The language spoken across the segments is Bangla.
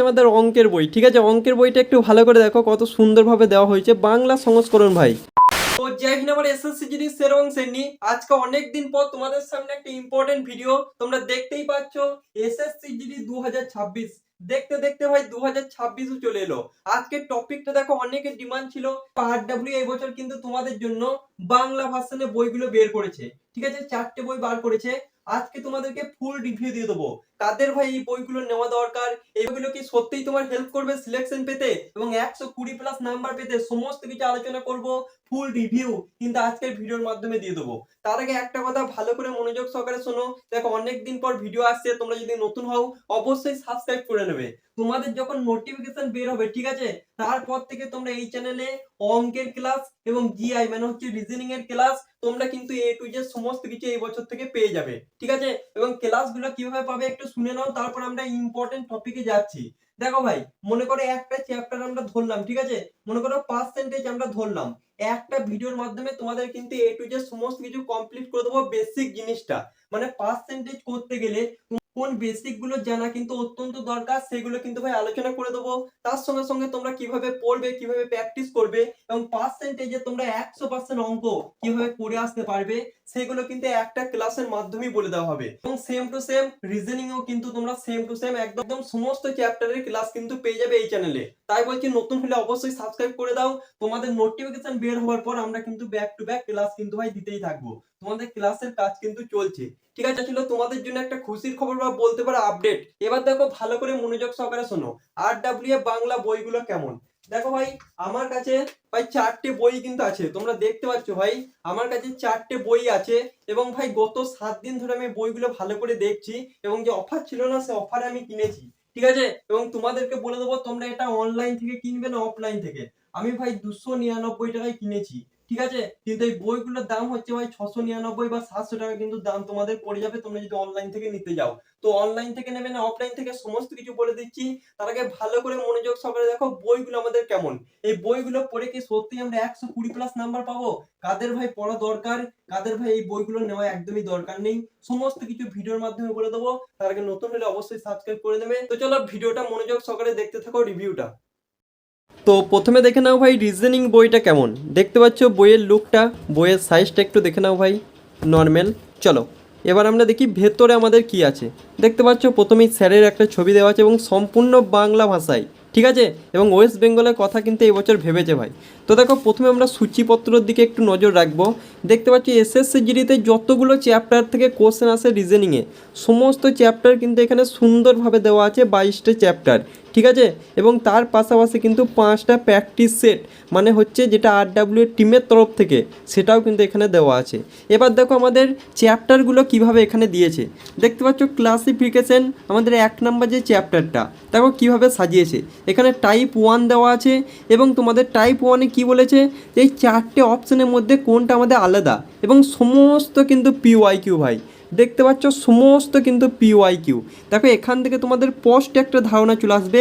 আমাদের অঙ্কের বই। ঠিক আছে, অঙ্কের বইটা একটু ভালো করে দেখো, কত সুন্দরভাবে দেওয়া হয়েছে। বাংলা সংস্করণ ভাই। ছাব্বিশ। দেখতে দেখতে ভাই দু হাজার চলে এলো। টপিকটা দেখো অনেকের ডিমান্ড ছিল। এই বছর কিন্তু তোমাদের জন্য বাংলা ভার্সনে বইগুলো বের করেছে। ঠিক আছে, চারটে বই বার করেছে। আজকে তোমাদেরকে ফুল রিভিউ দিয়ে দেবো। কাদের ভাই এই বইগুলো নেওয়া দরকার? এইগুলো কি সত্যিই তোমার হেল্প করবে সিলেকশন পেতে? এবং একশো কুড়ি প্লাস নাম্বার পেতে সমস্ত কিছু আলোচনা করব ফুল রিভিউ কিন্তু আজকের ভিডিওর মাধ্যমে দিয়ে দেবো। তার আগে একটা কথা ভালো করে মনোযোগ সহকারে শোনো। দেখো, অনেকদিন পর ভিডিও আসছে, তোমরা যদি নতুন হও, অবশ্যই সাবস্ক্রাইব করে নেবে। তোমাদের যখন নোটিফিকেশন বের হবে, ঠিক আছে? তারপর থেকে তোমরা এই চ্যানেলে অঙ্কের ক্লাস এবং জিআই মানে হচ্ছে রিজনিং এর ক্লাস তোমরা কিন্তু এ টু জেড সমস্ত কিছু এই বছর থেকে পেয়ে যাবে, ঠিক আছে? এবং ক্লাসগুলো কীভাবে পাবে একটু শুনে নাও, তারপর আমরা ইম্পর্টেন্ট টপিকে যাচ্ছি। দেখো ভাই, মনে করো একটা চ্যাপ্টার আমরা ধরলাম, ঠিক আছে? মনে করো পার্সেন্টেজ আমরা ধরলাম। একটা ভিডিওর মাধ্যমে তোমাদের কিন্তু এ টু জেড সমস্ত কিছু কমপ্লিট করে দেবো বেসিক জিনিসটা। মানে পার্সেন্টেজ করতে গেলে কোন বেসিকগুলো জানা কিন্তু অত্যন্ত দরকার, সেগুলো কিন্তু ভাই আলোচনা করে দেবো। তার সঙ্গে সঙ্গে তোমরা কীভাবে পড়বে, কীভাবে প্র্যাকটিস করবে এবং পার্সেন্টেজে তোমরা একশো পার্সেন্ট অঙ্ক কীভাবে করে আসতে পারবে, সেগুলো কিন্তু একটা ক্লাসের মাধ্যমেই বলে দেওয়া হবে। এবং সেম টু সেম রিজনিং ও কিন্তু তোমরা সেম টু সেম একদম সমস্ত চ্যাপ্টারের ক্লাস কিন্তু পেয়ে যাবে এই চ্যানেলে তাই বলছি, নতুন হলে অবশ্যই সাবস্ক্রাইব করে দাও। তোমাদের নোটিফিকেশন বের হওয়ার পর আমরা কিন্তু ব্যাক টু ব্যাক ক্লাস কিন্তু ভাই দিতেই থাকব। তোমাদের ক্লাসের কাজ কিন্তু চলছে। ঠিক আছে, ছিল তোমাদের জন্য একটা খুশির খবর বা বলতে পারো আপডেট এবার দেখো ভালো করে মনোযোগ সহকারে শোনো। আর ডাব্লিউ বাংলা বইগুলো কেমন? দেখো ভাই, আমার কাছে ভাই চারটে বই কিন্তু আছে। তোমরা দেখতে পাচ্ছ ভাই, আমার কাছে চারটে বই আছে এবং ভাই গত সাত দিন ধরে আমি বইগুলো ভালো করে দেখছি এবং যে অফার ছিল না, সে অফারে আমি কিনেছি। ঠিক আছে? এবং তোমাদেরকে বলে দেবো, তোমরা এটা অনলাইন থেকে কিনবে না অফলাইন থেকে? আমি ভাই দুশো নিরানব্বই টাকায় কিনেছি। ঠিক আছে? কিন্তু এই বইগুলোর দাম হচ্ছে ভাই ছশো নিরানব্বই বা সাতশো টাকা কিন্তু দাম তোমাদের পড়ে যাবে, তোমরা যদি অনলাইন থেকে নিতে যাও। তো অনলাইন থেকে নেবে না অফলাইন থেকে সমস্ত কিছু বলে দিচ্ছি। তার আগে ভালো করে মনোযোগ সহকারে দেখো বইগুলো আমাদের কেমন। এই বইগুলো পড়ে কি সত্যি আমরা একশো কুড়ি প্লাস নাম্বার পাবো? কাদের ভাই পড়া দরকার? কাদের ভাই এই বইগুলো নেওয়া একদমই দরকার নেই? সমস্ত কিছু ভিডিওর মাধ্যমে বলে দেবো। তার আগে নতুন হলে অবশ্যই সাবস্ক্রাইব করে দেবে। তো চলো ভিডিওটা মনোযোগ সহকারে দেখতে থাকো রিভিউটা তো প্রথমে দেখে নাও ভাই রিজনিং বইটা কেমন? দেখতে পাচ্ছ বইয়ের লুকটা বইয়ের সাইজটা একটু দেখে নাও ভাই নর্মাল চলো, এবার আমরা দেখি ভেতরে আমাদের কি আছে। দেখতে পাচ্ছ, প্রথমেই স্যারের একটা ছবি দেওয়া আছে এবং সম্পূর্ণ বাংলা ভাষায়। ঠিক আছে? এবং ওয়েস্ট বেঙ্গলের কথা কিন্তু এই বছর ভেবেছে ভাই। তো দেখো, প্রথমে আমরা সূচিপত্রর দিকে একটু নজর রাখব। দেখতে পাচ্ছি এসএসসি জিডিতে যতগুলো চ্যাপ্টার থেকে কোশ্চেন আসে রিজনিংয়ে সমস্ত চ্যাপ্টার কিন্তু এখানে সুন্দরভাবে দেওয়া আছে বাইশটা চ্যাপ্টার, ঠিক আছে? এবং তার পাশাপাশি কিন্তু পাঁচটা প্র্যাকটিস সেট মানে হচ্ছে যেটা আর ডাব্লিউ টিমের তরফ থেকে, সেটাও কিন্তু এখানে দেওয়া আছে। এবার দেখো আমাদের চ্যাপ্টারগুলো কীভাবে এখানে দিয়েছে। দেখতে পাচ্ছ ক্লাসিফিকেশন আমাদের এক নম্বর যে চ্যাপ্টারটা, দেখো কীভাবে সাজিয়েছে। এখানে টাইপ ওয়ান দেওয়া আছে এবং তোমাদের টাইপ ওয়ানে কি বলেছে? এই চারটে অপশানের মধ্যে কোনটা আমাদের আলাদা? এবং সমস্ত কিন্তু পিওয়াই কিউ ভাই। দেখতে পাচ্ছ সমস্ত কিন্তু পিওয়াই কিউ দেখো, এখান থেকে তোমাদের পোস্ট একটা ধারণা চলে আসবে।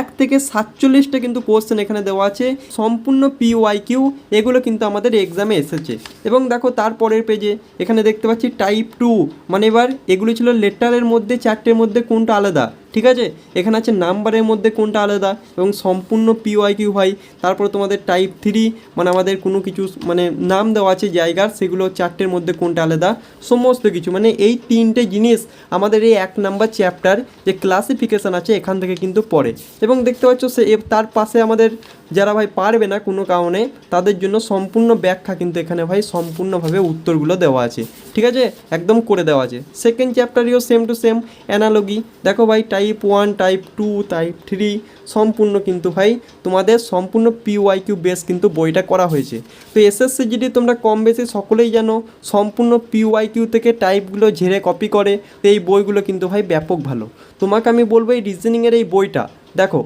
এক থেকে সাতচল্লিশটা কিন্তু কোশ্চেন এখানে দেওয়া আছে। সম্পূর্ণ পিওয়াই কিউ এগুলো কিন্তু আমাদের এক্সামে এসেছে। এবং দেখো, তারপরের পেজে এখানে দেখতে পাচ্ছি টাইপ টু মানে এবার এগুলো ছিল লেটারের মধ্যে চারটের মধ্যে কোনটা আলাদা? ঠিক আছে? এখানে আছে নাম্বারের মধ্যে কোনটা আলাদা এবং সম্পূর্ণ পিওয়াই কিউ হয় তারপর তোমাদের টাইপ থ্রি মানে আমাদের কোনো কিছু মানে নাম দেওয়া আছে জায়গার, সেগুলো চারটের মধ্যে কোনটা আলাদা? সমস্ত কিছু মানে এই তিনটে জিনিস আমাদের এই এক নাম্বার চ্যাপ্টার যে ক্লাসিফিকেশান আছে, এখান থেকে কিন্তু পড়ে। এবং দেখতে পাচ্ছ সে তার পাশে আমাদের যারা ভাই পারবে না কোনো কারণে, তাদের জন্য সম্পূর্ণ ব্যাখ্যা কিন্তু এখানে ভাই সম্পূর্ণভাবে উত্তরগুলো দেওয়া আছে। ঠিক আছে? একদম করে দেওয়া আছে। সেকেন্ড চ্যাপ্টারিও সেম টু সেম অ্যানালগি দেখো ভাই type one type two type three সম্পূর্ণ কিন্তু ভাই, তোমাদের সম্পূর্ণ পিওয়াই কিউ বেস কিন্তু বইটা করা হয়েছে। তো এসএসসি জিডি তোমরা কম বেশি সকলেই জানো, সম্পূর্ণ পিওয়াই কিউ থেকে টাইপগুলো ঝেড়ে কপি করে, তো এই বইগুলো কিন্তু ভাই ব্যাপক ভালো। তোমাকে আমি বলব এই রিজনিংয়ের এই বইটা। দেখো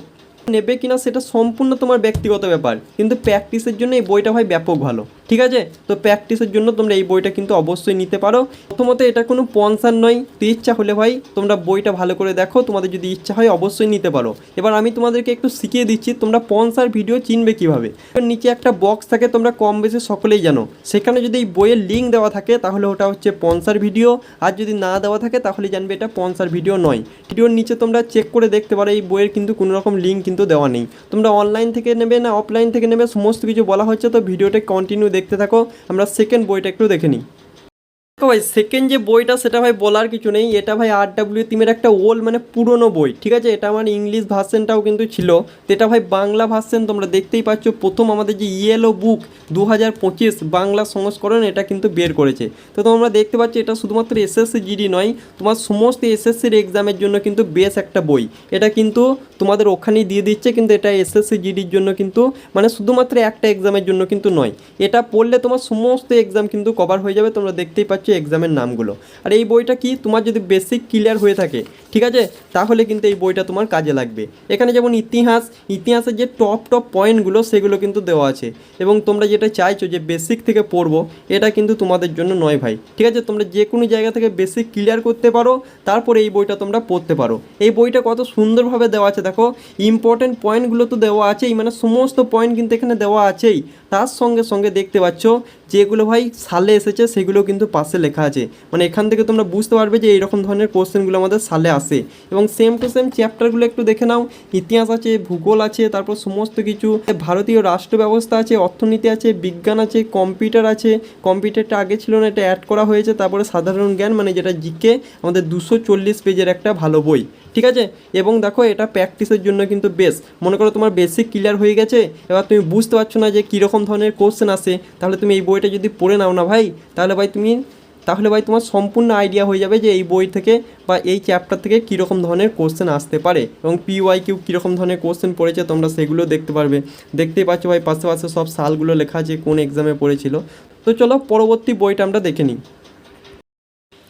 নেবে কিনা সেটা সম্পূর্ণ তোমার ব্যক্তিগত ব্যাপার। কিন্তু প্র্যাকটিসের জন্য এই বইটা ভাই ব্যাপক ভালো। ঠিক আছে? তো প্র্যাকটিসের জন্য তোমরা এই বইটা কিন্তু অবশ্যই নিতে পারো। প্রথমত এটা কোনো পনসার নয়। তো ইচ্ছা হলে ভাই তোমরা বইটা ভালো করে দেখো। তোমাদের যদি ইচ্ছা হয় অবশ্যই নিতে পারো। এবার আমি তোমাদেরকে একটু শিখিয়ে দিচ্ছি তোমরা পনসার ভিডিও চিনবে কীভাবে। এবার নিচে একটা বক্স থাকে, তোমরা কম বেশি সকলেই জানো। সেখানে যদি এই বইয়ের লিঙ্ক দেওয়া থাকে, তাহলে ওটা হচ্ছে পনসার ভিডিও। আর যদি না দেওয়া থাকে, তাহলে জানবে এটা পনসার ভিডিও নয়। ভিডিওর নিচে তোমরা চেক করে দেখতে পারো। এই বইয়ের কিন্তু কোনো রকম লিঙ্ক কিন্তু দেওয়া নেই। তোমরা অনলাইন থেকে নেবে না অফলাইন থেকে নেবে, সমস্ত কিছু বলা হচ্ছে, তো ভিডিওটা কন্টিনিউ দেখতে থাকো। আমরা সেকেন্ড বইটা একটু দেখে নিই। ভাই সেকেন্ড যে বইটা, সেটা ভাই বলার কিছু নেই। এটা ভাই আর ডাব্লিউ তিমের একটা ওল্ড মানে পুরনো বই, ঠিক আছে? এটা আমার ইংলিশ ভার্সেনটাও কিন্তু ছিল। তো এটা ভাই বাংলা ভার্সেন তোমরা দেখতেই পাচ্ছ, প্রথম আমাদের যে ইয়েলো বুক দু হাজার পঁচিশ বাংলা সংস্করণ, এটা কিন্তু বের করেছে। তো তোমরা দেখতে পাচ্ছ, এটা শুধুমাত্র এসএসসি জিডি নয়, তোমার সমস্ত এসএসসির এক্সামের জন্য কিন্তু বেশ একটা বই। এটা কিন্তু তোমাদের ওখানেই দিয়ে দিচ্ছে, কিন্তু এটা এসএসসি জিডির জন্য কিন্তু মানে শুধুমাত্র একটা এক্সামের জন্য কিন্তু নয়। এটা পড়লে তোমার সমস্ত এক্সাম কিন্তু কভার হয়ে যাবে, তোমরা দেখতেই পাচ্ছ। এক্সামের নামগুলো। আর এই বইটা কি তোমার যদি বেসিক ক্লিয়ার হয়ে থাকে, ঠিক আছে? তাহলে কিন্তু এই বইটা তোমার কাজে লাগবে। এখানে যেমন ইতিহাস, ইতিহাসের যে টপ টপ পয়েন্টগুলো সেগুলো কিন্তু দেওয়া আছে। এবং তোমরা যেটা চাইছো যে বেসিক থেকে পড়ব, এটা কিন্তু তোমাদের জন্য নয় ভাই। ঠিক আছে? তোমরা যে কোনো জায়গা থেকে বেসিক ক্লিয়ার করতে পারো, তারপরে এই বইটা তোমরা পড়তে পারো। এই বইটা কত সুন্দরভাবে দেওয়া আছে, দেখো? ইম্পর্টেন্ট পয়েন্টগুলো তো দেওয়া আছেই মানে সমস্ত পয়েন্ট কিন্তু এখানে দেওয়া আছেই। তার সঙ্গে সঙ্গে দেখতে পাচ্ছ যেগুলো ভাই সালে এসেছে, সেগুলো কিন্তু পাশে লেখা আছে। মানে এখান থেকে তোমরা বুঝতে পারবে যে এইরকম ধরনের কোশ্চেনগুলো আমাদের সালে আসে। এবং সেম টু সেম চ্যাপ্টারগুলো একটু দেখে নাও। ইতিহাস আছে, ভূগোল আছে, তারপর সমস্ত কিছু। ভারতীয় রাষ্ট্র ব্যবস্থা আছে, অর্থনীতি আছে, বিজ্ঞান আছে, কম্পিউটার আছে। কম্পিউটারটা আগে ছিল না, এটা অ্যাড করা হয়েছে। তারপরে সাধারণ জ্ঞান মানে যেটা জিকে আমাদের দুশো চল্লিশ পেজের একটা ভালো বই। ঠিক আছে? এবং দেখো, এটা প্র্যাকটিসের জন্য কিন্তু বেশ মনে করো তোমার বেসিক ক্লিয়ার হয়ে গেছে। এবার তুমি বুঝতে পারছ না যে কীরকম ধরনের কোশ্চেন আসে। তাহলে তুমি এই বইটা যদি পড়ে নাও না ভাই, তাহলে ভাই তুমি, তাহলে ভাই তোমার সম্পূর্ণ আইডিয়া হয়ে যাবে যে এই বই থেকে বা এই চ্যাপ্টার থেকে কীরকম ধরনের কোশ্চেন আসতে পারে এবং পিওয়াই কিউ কীরকম ধরনের কোশ্চেন পড়েছে তোমরা সেগুলো দেখতে পারবে। দেখতেই পাচ্ছ ভাই, পাশে পাশে সব সালগুলো লেখা আছে, কোন এক্সামে পড়েছিল। তো চলো পরবর্তী বইটা আমরা দেখে নিই।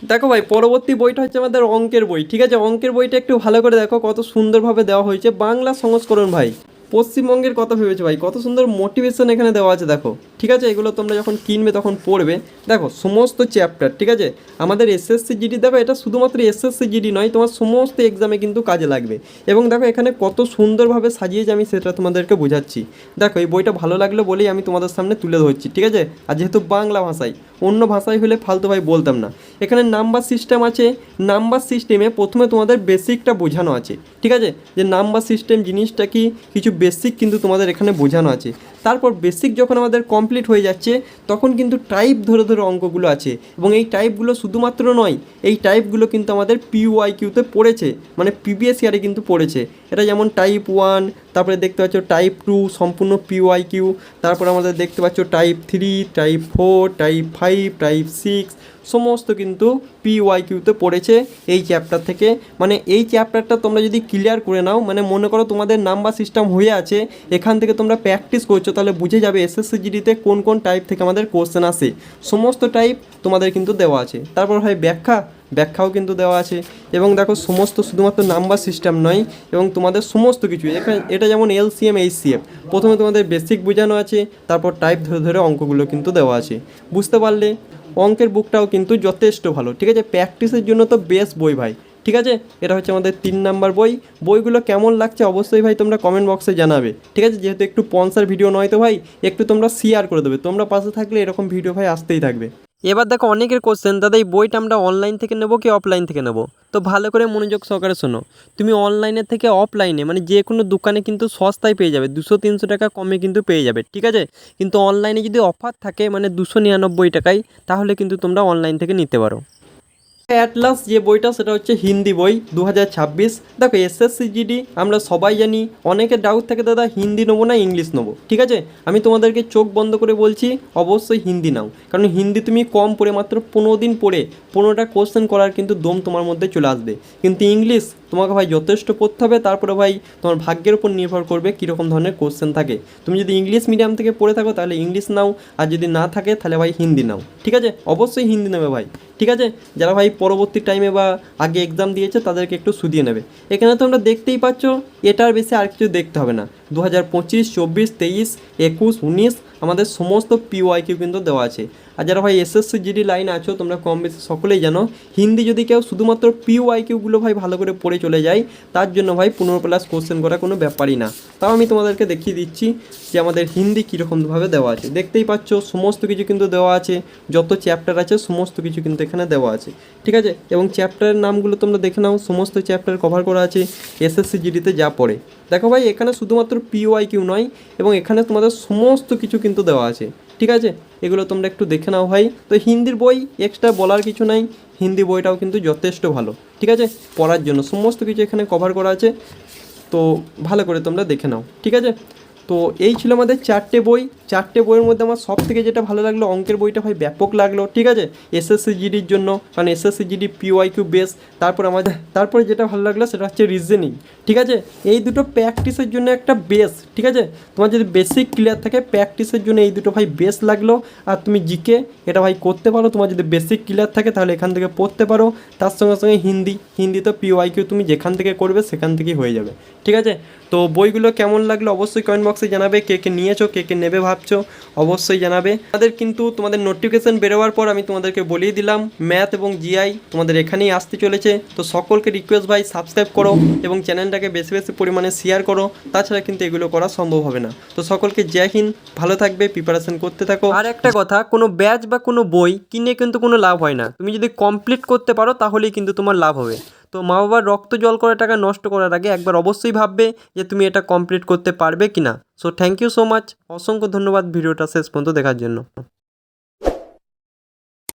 দেখো ভাই, পরবর্তী বইটা হচ্ছে আমাদের অঙ্কের বই, ঠিক আছে? অঙ্কের বইটা একটু ভালো করে দেখো, কত সুন্দরভাবে দেওয়া হয়েছে। বাংলা সংস্করণ ভাই। পশ্চিমবঙ্গের কথা ভেবেছো ভাই? কত সুন্দর মোটিভেশন এখানে দেওয়া আছে, দেখো। ঠিক আছে? এগুলো তোমরা যখন কিনবে, তখন পড়বে। দেখো, সমস্ত চ্যাপ্টার ঠিক আছে? আমাদের এসএসসি জিডি দেখো, এটা শুধুমাত্র এসএসসি জিডি নয়, তোমার সমস্ত এক্সামে কিন্তু কাজে লাগবে। এবং দেখো, এখানে কত সুন্দরভাবে সাজিয়েছে আমি সেটা তোমাদেরকে বোঝাচ্ছি। দেখো, এই বইটা ভালো লাগল বলেই আমি তোমাদের সামনে তুলে ধরছি, ঠিক আছে? আর যেহেতু বাংলা ভাষায় অন্য ভাষায় হলে ফালতু ভাই বলতাম না। এখানে নাম্বার সিস্টেম আছে, নাম্বার সিস্টেমে প্রথমে তোমাদের বেসিকটা বোঝানো আছে। ঠিক আছে? যে নাম্বার সিস্টেম জিনিসটা কি, কিছু বেসিক কিন্তু তোমাদের এখানে বোঝানো আছে। তারপর বেসিক যখন আমাদের কমপ্লিট হয়ে যাচ্ছে, তখন কিন্তু টাইপ ধরে ধরে অঙ্কগুলো আছে। এবং এই টাইপগুলো শুধুমাত্র নয়, এই টাইপগুলো কিন্তু আমাদের পিওয়াই কিউতে পড়েছে। মানে প্রিভিয়াস ইয়ারে কিন্তু পড়েছে। এটা যেমন টাইপ ওয়ান তারপরে দেখতে পাচ্ছ টাইপ টু সম্পূর্ণ পিওয়াই কিউ তারপর আমাদের দেখতে পাচ্ছ type three type four type five type six সমস্ত কিন্তু পিওয়াই কিউতে পড়েছে এই চ্যাপ্টার থেকে। মানে এই চ্যাপ্টারটা তোমরা যদি ক্লিয়ার করে নাও মানে মনে করো তোমাদের নাম্বার সিস্টেম হয়ে আছে, এখান থেকে তোমরা প্র্যাকটিস করছ, তাহলে বুঝে যাবে এসএসসি জিডিতে কোন কোন টাইপ থেকে আমাদের কোশ্চেন আসে। সমস্ত টাইপ তোমাদের কিন্তু দেওয়া আছে। তারপর হয় ব্যাখ্যা। ব্যাখ্যাও কিন্তু দেওয়া আছে। এবং দেখো, সমস্ত শুধুমাত্র নাম্বার সিস্টেম নয়, এবং তোমাদের সমস্ত কিছু, এখানে এটা যেমন এলসিএম এইচসিএফ প্রথমে তোমাদের বেসিক বোঝানো আছে, তারপর টাইপ ধরে ধরে অঙ্কগুলো কিন্তু দেওয়া আছে। বুঝতে পারলে, অঙ্কের বুকটাও কিন্তু যথেষ্ট ভালো, ঠিক আছে? প্র্যাকটিসের জন্য তো বেস্ট বই ভাই, ঠিক আছে? এটা হচ্ছে আমাদের তিন নাম্বার বই। বইগুলো কেমন লাগছে অবশ্যই ভাই তোমরা কমেন্ট বক্সে জানাবে, ঠিক আছে? যেহেতু একটু পন্সার ভিডিও নয় তো ভাই, একটু তোমরা শেয়ার করে দেবে, তোমরা পাশে থাকলে এরকম ভিডিও ভাই আসতেই থাকবে। এবার দেখো অনেকের কোশ্চেন দাদা এই বইটা আমরা অনলাইন থেকে নেব কি অফলাইন থেকে নেব? তো ভালো করে মনোযোগ সহকারে শোনো। তুমি অনলাইনের থেকে অফলাইনে মানে যে কোনো দোকানে কিন্তু সস্তায় পেয়ে যাবে, দুশো তিনশো টাকা কমে কিন্তু পেয়ে যাবে, ঠিক আছে? কিন্তু অনলাইনে যদি অফার থাকে মানে দুশো নিরানব্বই টাকায়, তাহলে কিন্তু তোমরা অনলাইন থেকে নিতে পারো। অ্যাটলাস যে বইটা, সেটা হচ্ছে হিন্দি বই দু হাজার ছাব্বিশ। দেখো এসএসসি জিডি আমরা সবাই জানি, অনেকে ডাউট থাকে, দাদা, হিন্দি নেব না, ইংলিশ নেব? ঠিক আছে? আমি তোমাদেরকে চোখ বন্ধ করে বলছি, অবশ্যই হিন্দি নাও। কারণ হিন্দি তুমি কম পড়ে, মাত্র পনেরো দিন পড়ে, পনেরোটা কোশ্চেন করার কিন্তু দম তোমার মধ্যে চলে আসবে। কিন্তু ইংলিশ তোমাকে ভাই যথেষ্ট পড়তে হবে, তারপরে ভাই তোমার ভাগ্যের উপর নির্ভর করবে কীরকম ধরনের কোশ্চেন থাকে। তুমি যদি ইংলিশ মিডিয়াম থেকে পড়ে থাকো, তাহলে ইংলিশ নাও, আর যদি না থাকে, তাহলে ভাই হিন্দি নাও। ঠিক আছে? অবশ্যই হিন্দি নেবে ভাই। ঠিক আছে? যারা ভাই পরবর্তী টাইমে বা আগে এক্সাম দিয়েছে, তাদেরকে একটু শুধিয়ে নেবে। এখানে তোমরা দেখতেই পাচ্ছ এটার বেশি আর কিছু দেখতে হবে না। দু হাজার পঁচিশ, চব্বিশ, তেইশ, একুশ, উনিশ, আমাদের সমস্ত পিওয়াইকিউ কিন্তু দেওয়া আছে। আর যারা ভাই এসএসসি জিডি লাইন আছো, তোমরা কম বেশি সকলেই জানো, হিন্দি যদি কেউ শুধুমাত্র পিওয়াইকিউগুলো ভাই ভালো করে পড়ে চলে যায়, তার জন্য ভাই পনেরো প্লাস কোশ্চেন করা কোনো ব্যাপারই না। তাও আমি তোমাদেরকে দেখিয়ে দিচ্ছি যে আমাদের হিন্দি কীরকমভাবে দেওয়া আছে। দেখতেই পাচ্ছ, সমস্ত কিছু কিন্তু দেওয়া আছে, যত চ্যাপ্টার আছে, সমস্ত কিছু কিন্তু এখানে দেওয়া আছে। ঠিক আছে? এবং চ্যাপ্টারের নামগুলো তোমরা দেখে নাও, সমস্ত চ্যাপ্টার কভার করা আছে এসএসসি জিডিতে যা পড়ে। দেখো ভাই, এখানে শুধুমাত্র পিওয়াই কিউ নয়, এবং এখানে তোমাদের সমস্ত কিছু কিন্তু দেওয়া আছে। ঠিক আছে? এগুলো তোমরা একটু দেখে নাও ভাই। তো হিন্দির বই এক্সট্রা বলার কিছু নাই। হিন্দি বইটাও কিন্তু যথেষ্ট ভালো। ঠিক আছে? পড়ার জন্য সমস্ত কিছু এখানে কভার করা আছে। তো ভালো করে তোমরা দেখে নাও। ঠিক আছে? তো এই ছিল আমাদের চারটে বই। চারটে বইয়ের মধ্যে আমার সব থেকে যেটা ভালো লাগল, অঙ্কের বইটা ভাই ব্যাপক লাগল, ঠিক আছে? এসএসসি জিডির জন্য, কারণ SSC GD P Y Q base, তারপর আমাদের, তারপরে যেটা ভালো লাগল সেটা হচ্ছে রিজনিং ঠিক আছে? এই দুটো প্র্যাকটিসের জন্য একটা বেস ঠিক আছে? তোমার যদি বেসিক ক্লিয়ার থাকে প্র্যাকটিসের জন্য এই দুটো ভাই বেস লাগল, আর তুমি জিকে এটা ভাই করতে পারো, তোমার যদি বেসিক ক্লিয়ার থাকে তাহলে এখান থেকে পড়তে পারো, তার সঙ্গে সঙ্গে হিন্দি হিন্দি তো পিওয়াই কিউ তুমি যেখান থেকে করবে সেখান থেকেই হয়ে যাবে, ঠিক আছে? তো বইগুলো কেমন লাগল অবশ্যই কমেন্ট বক্সে জানাবে, কে কে নিয়েছো, কে কে নেবে ভাবছ, অবশ্যই জানাবে। আমাদের কিন্তু তোমাদের নোটিফিকেশন বেরোবার পর আমি তোমাদেরকে বলিয়ে দিলাম ম্যাথ এবং জিআই তোমাদের এখানেই আসতে চলেছে। তো সকলকে রিকোয়েস্ট ভাই সাবস্ক্রাইব করো এবং চ্যানেলটাকে বেশি বেশি পরিমাণে শেয়ার করো। তাছাড়া কিন্তু এগুলো করা সম্ভব হবে না। তো সকলকে জয় ভালো থাকবে প্রিপারেশন করতে থাকো। আর একটা কথা, কোনো ব্যাচ বা কোনো বই কিনে কিন্তু কোনো লাভ হয় না। তুমি যদি কমপ্লিট করতে পারো, তাহলেই কিন্তু তোমার লাভ হবে। তো মা বাবার রক্ত জল করা টাকা নষ্ট করার আগে একবার অবশ্যই ভাববে যে তুমি এটা কমপ্লিট করতে পারবে কি না so thank you so much অসংখ্য ধন্যবাদ ভিডিওটা শেষ পর্যন্ত দেখার জন্য।